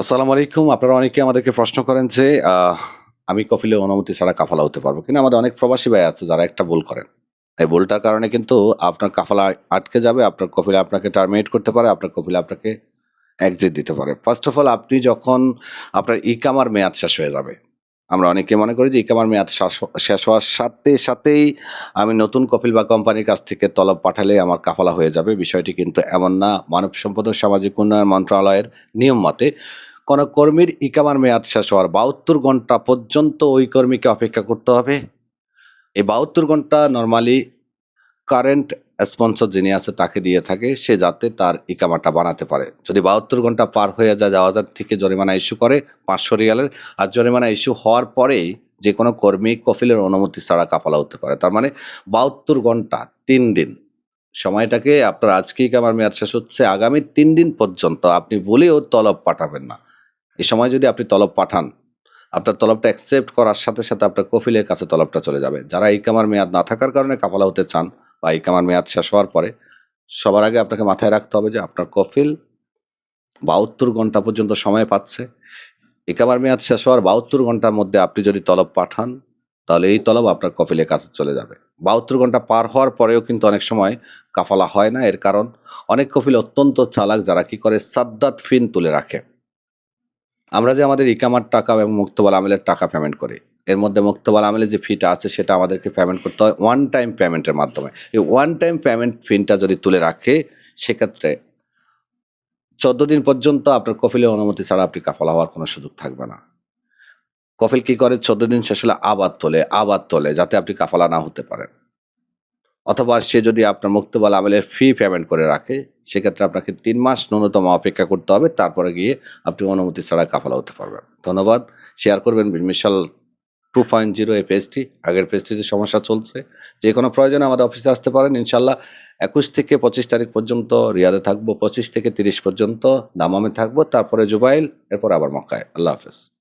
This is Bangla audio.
আসসালামু আলাইকুম। আপনারা অনেকে আমাদেরকে প্রশ্ন করেন যে আমি কফিলে অনুমতি ছাড়া কাফালা হতে পারব কিনা? আমাদের অনেক প্রবাসী ভাই আছে যারা একটা ভুল করেন। এই ভুলটার কারণে কিন্তু আপনার কাফালা আটকে যাবে, আপনার কফিলে আপনাকে টার্মিনেট করতে পারে, আপনার কফিলে আপনাকে এক্সিট দিতে পারে। ফার্স্ট অফ অল আপনি যখন আপনার ইকামার মেয়াদ শেষ হয়ে যাবে, আমরা অনেকে মনে করি যে ইকামার মেয়াদ শেষ হওয়ার সাথে সাথেই আমি নতুন কপিল বা কোম্পানির কাছ থেকে তলব পাঠালে আমার কাফালা হয়ে যাবে। বিষয়টি কিন্তু এমন না। মানব সম্পদ ও সামাজিক উন্নয়ন মন্ত্রণালয়ের নিয়ম মতে কোনো কর্মীর ইকামার মেয়াদ শেষ হওয়ার বাহাত্তর ঘণ্টা পর্যন্ত ওই কর্মীকে অপেক্ষা করতে হবে। এই বাহাত্তর ঘণ্টা নর্মালি কারেন্ট স্পন্সর যিনি আছে তাকে দিয়ে থাকে, সে যাতে তার ইকামাটা বানাতে পারে। যদি বাহাত্তর ঘণ্টা পার হয়ে যায়, যাওয়া যাওয়াজার থেকে জরিমানা ইস্যু করে পাঁচশো রিয়ালের, আর জরিমানা ইস্যু হওয়ার পরেই যে কোনো কর্মী কফিলের অনুমতি ছাড়া কাফালা হতে পারে। তার মানে বাহাত্তর ঘণ্টা তিন দিন সময়টাকে আপনার আজকেই আমার মেয়াদ শেষ হচ্ছে, আগামী তিন দিন পর্যন্ত আপনি বলেও তলব পাঠাবেন না। এ সময় যদি আপনি তলব পাঠান, আপনার তলবটা অ্যাকসেপ্ট করার সাথে সাথে আপনার কফিলের কাছে তলবটা চলে যাবে। যারা এই কামার মেয়াদ না থাকার কারণে কাফালা হতে চান বা এই কামার মেয়াদ শেষ হওয়ার পরে, সবার আগে আপনাকে মাথায় রাখতে হবে যে আপনার কফিল বাহাত্তর ঘণ্টা পর্যন্ত সময় পাচ্ছে। ইকামার মেয়াদ শেষ হওয়ার বাহাত্তর ঘণ্টার মধ্যে আপনি যদি তলব পাঠান, তাহলে এই তলব আপনার কফিলের কাছে চলে যাবে। বাহাত্তর ঘণ্টা পার হওয়ার পরেও কিন্তু অনেক সময় কাফালা হয় না। এর কারণ, অনেক কফিল অত্যন্ত চালাক যারা কি করে সাদ্দাত ফিন তুলে রাখে। আমরা যে আমাদের ইকামার টাকা এবং মুক্তবাল আমেলের টাকা পেমেন্ট করি, এর মধ্যে মুক্তবাল আমেলের যে ফিটা আছে সেটা আমাদেরকে পেমেন্ট করতে হয় ওয়ান টাইম পেমেন্টের মাধ্যমে। এই ওয়ান টাইম পেমেন্ট ফিনটা যদি তুলে রাখে, সেক্ষেত্রে চোদ্দ দিন পর্যন্ত আপনার কফিলের অনুমতি ছাড়া আপনি কাফালা হওয়ার কোনো সুযোগ থাকবে না। কফিল কি করে? চোদ্দ দিন শেষ হলে আবার তোলে আবার তোলে, যাতে আপনি কাফালা না হতে পারেন। অথবা সে যদি আপনার মুক্তবাল আমেলের ফি পেমেন্ট করে রাখে, সেক্ষেত্রে আপনাকে তিন মাস ন্যূনতম অপেক্ষা করতে হবে। তারপরে গিয়ে আপনি অনুমতি ছাড়া কাফালা হতে পারবেন। ধন্যবাদ। শেয়ার করবেন মিশাল টু পয়েন্ট জিরো এই পেজটি আগের পেজটিতে সমস্যা চলছে। যে কোনো প্রয়োজনে আমাদের অফিসে আসতে পারেন। ইনশাল্লাহ একুশ থেকে পঁচিশ তারিখ পর্যন্ত রিয়াদে থাকব। পঁচিশ থেকে তিরিশ পর্যন্ত দামামে থাকব। তারপরে জুবাইল, এরপর আবার মক্কায়। আল্লাহ হাফেজ।